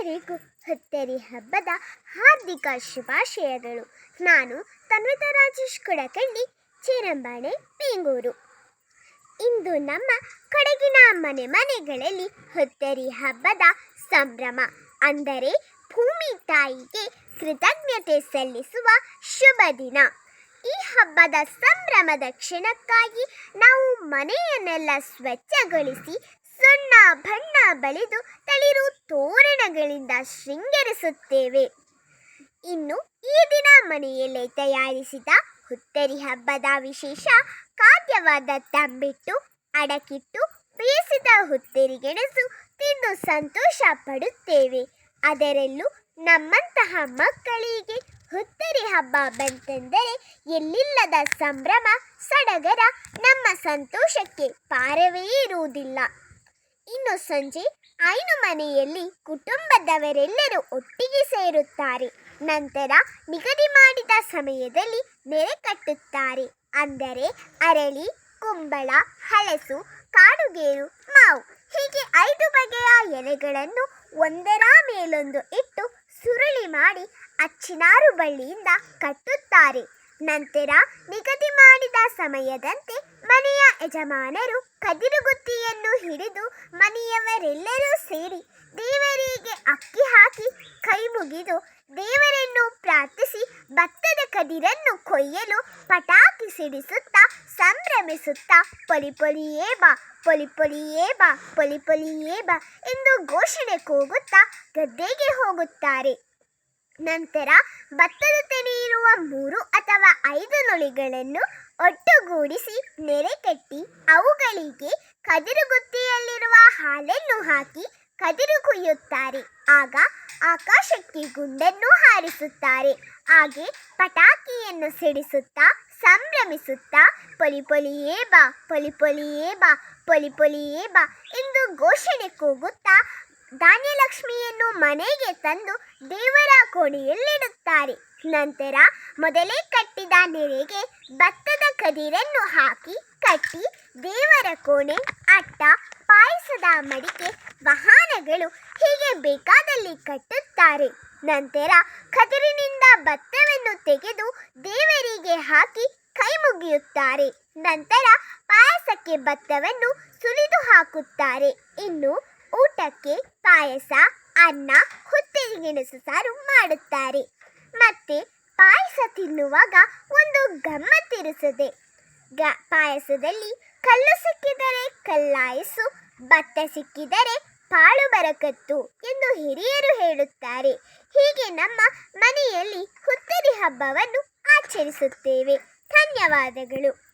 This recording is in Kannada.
ಎಲ್ಲರಿಗೂ ಹತ್ತರಿ ಹಬ್ಬದ ಹಾರ್ದಿಕ ಶುಭಾಶಯಗಳು. ನಾನು ತನ್ವಿತಾ ರಾಜೇಶ್ ಕುಡಕಳ್ಳಿ, ಚೇರಂಬಾಣೆ, ಬೇಂಗೂರು. ಇಂದು ನಮ್ಮ ಕೊಡಗಿನ ಮನೆ ಮನೆಗಳಲ್ಲಿ ಹೊತ್ತರಿ ಹಬ್ಬದ ಸಂಭ್ರಮ ಅಂದರೆ ಭೂಮಿ ತಾಯಿಗೆ ಕೃತಜ್ಞತೆ ಸಲ್ಲಿಸುವ ಶುಭ ದಿನ. ಈ ಹಬ್ಬದ ಸಂಭ್ರಮದ ಕ್ಷಣಕ್ಕಾಗಿ ನಾವು ಮನೆಯನ್ನೆಲ್ಲ ಸ್ವಚ್ಛಗೊಳಿಸಿ ಬಣ್ಣ ಬಳಿದು ತಳಿರು ತೋರಣಗಳಿಂದ ಶೃಂಗರಿಸುತ್ತೇವೆ. ಇನ್ನು ಈ ದಿನ ಮನೆಯಲ್ಲೇ ತಯಾರಿಸಿದ ಹುತ್ತರಿ ಹಬ್ಬದ ವಿಶೇಷ ಖಾದ್ಯವಾದ ತಂಬಿಟ್ಟು, ಅಡಕಿಟ್ಟು, ಬೇಯಿಸಿದ ಹುತ್ತರಿ ಗೆಣಸು ತಿಂದು ಸಂತೋಷ ಪಡುತ್ತೇವೆ ಅದರಲ್ಲೂ ನಮ್ಮಂತಹ ಮಕ್ಕಳಿಗೆ ಹುತ್ತರಿ ಹಬ್ಬ ಬಂತೆಂದರೆ ಎಲ್ಲಿಲ್ಲದ ಸಂಭ್ರಮ, ಸಡಗರ ನಮ್ಮ ಸಂತೋಷಕ್ಕೆ ಪಾರವೇ ಇರುವುದಿಲ್ಲ. ಇನ್ನು ಸಂಜೆ ಐನು ಮನೆಯಲ್ಲಿ ಕುಟುಂಬದವರೆಲ್ಲರೂ ಒಟ್ಟಿಗೆ ಸೇರುತ್ತಾರೆ. ನಂತರ ನಿಗದಿ ಮಾಡಿದ ಸಮಯದಲ್ಲಿ ನೆರೆ ಕಟ್ಟುತ್ತಾರೆ. ಅಂದರೆ ಅರಳಿ, ಕುಂಬಳ, ಹಲಸು, ಕಾಡುಗೇರು, ಮಾವು ಹೀಗೆ ಐದು ಬಗೆಯ ಎಲೆಗಳನ್ನು ಒಂದರ ಮೇಲೊಂದು ಇಟ್ಟು ಸುರುಳಿ ಮಾಡಿ ಅಚ್ಚಿನಾರು ಬಳ್ಳಿಯಿಂದ ಕಟ್ಟುತ್ತಾರೆ. ನಂತರ ನಿಗದಿ ಮಾಡಿದ ಸಮಯದಂತೆ ಯಜಮಾನರು ಕದಿರುಗುತ್ತಿಯನ್ನು ಹಿಡಿದು ಮನೆಯವರೆಲ್ಲರೂ ಸೇರಿ ದೇವರಿಗೆ ಅಕ್ಕಿ ಹಾಕಿ ಕೈ ಮುಗಿದು ದೇವರನ್ನು ಪ್ರಾರ್ಥಿಸಿ ಭತ್ತದ ಕದಿರನ್ನು ಕೊಯ್ಯಲು ಪಟಾಕಿ ಸಿಡಿಸುತ್ತಾ ಸಂಭ್ರಮಿಸುತ್ತಾ, ಪೊಲಿ ಪೊಲಿಯೇ ಬಾ, ಪೊಲಿ ಪೊಲಿಯೇ ಬಾ, ಪೊಲಿ ಪೊಲಿಯೇ ಬಾ ಎಂದು ಘೋಷಣೆ ಕೂಗುತ್ತಾ ಗದ್ದೆಗೆ ಹೋಗುತ್ತಾರೆ. ನಂತರ ಭತ್ತದ ತೆನೆಯಿರುವ ಮೂರು ಅಥವಾ ಐದು ನುಳಿಗಳನ್ನು ಒಟ್ಟುಗೂಡಿಸಿ ನೆರೆ ಕಟ್ಟಿ ಅವುಗಳಿಗೆ ಕದಿರುಗುತ್ತಿಯಲ್ಲಿರುವ ಹಾಲನ್ನು ಹಾಕಿ ಕದಿರು ಕುಯ್ಯುತ್ತಾರೆ. ಆಗ ಆಕಾಶಕ್ಕೆ ಗುಂಡನ್ನು ಹಾರಿಸುತ್ತಾರೆ. ಹಾಗೆ ಪಟಾಕಿಯನ್ನು ಸಿಡಿಸುತ್ತಾ, ಸಂಭ್ರಮಿಸುತ್ತಾ, ಪೊಲಿ ಪೊಲಿಯೇ ಬಾ, ಪೊಲಿ ಪೊಲಿಯೇ ಬಾ, ಪೊಲಿ ಪೊಲಿಯೇ ಬಾ ಎಂದು ಘೋಷಣೆ ಕೂಗುತ್ತಾ ಧಾನ್ಯಲಕ್ಷ್ಮಿಯನ್ನು ಮನೆಗೆ ತಂದು ದೇವರ ಕೋಣೆಯಲ್ಲಿಡುತ್ತಾರೆ. ನಂತರ ಮೊದಲೇ ಕಟ್ಟಿದ ನೆರೆಗೆ ಭತ್ತದ ಕದಿರನ್ನು ಹಾಕಿ ಕಟ್ಟಿ ದೇವರ ಕೋಣೆ, ಅಟ್ಟ, ಪಾಯಸದ ಮಡಿಕೆ, ವಾಹನಗಳು ಹೀಗೆ ಬೇಕಾದಲ್ಲಿ ಕಟ್ಟುತ್ತಾರೆ. ನಂತರ ಕದಿರಿನಿಂದ ಭತ್ತವನ್ನು ತೆಗೆದು ದೇವರಿಗೆ ಹಾಕಿ ಕೈ ಮುಗಿಯುತ್ತಾರೆ. ನಂತರ ಪಾಯಸಕ್ಕೆ ಭತ್ತವನ್ನು ಸುಲಿದು ಹಾಕುತ್ತಾರೆ. ಇನ್ನು ಊಟಕ್ಕೆ ಪಾಯಸ, ಅನ್ನ ಹುತ್ತಿರಿ ಗೆಣಸು ಸಾರು ಮಾಡುತ್ತಾರೆ. ಮತ್ತೆ ಪಾಯಸ ತಿನ್ನುವಾಗ ಒಂದು ಗಮ್ಮತ್ತಿರುತ್ತದೆ ಗ, ಪಾಯಸದಲ್ಲಿ ಕಲ್ಲು ಸಿಕ್ಕಿದರೆ ಕಲ್ಲಾಯಸು ಭತ್ತ ಸಿಕ್ಕಿದರೆ ಪಾಳು ಬರಕತ್ತು ಎಂದು ಹಿರಿಯರು ಹೇಳುತ್ತಾರೆ. ಹೀಗೆ ನಮ್ಮ ಮನೆಯಲ್ಲಿ ಹುತ್ತರಿ ಹಬ್ಬವನ್ನು ಆಚರಿಸುತ್ತೇವೆ. ಧನ್ಯವಾದಗಳು.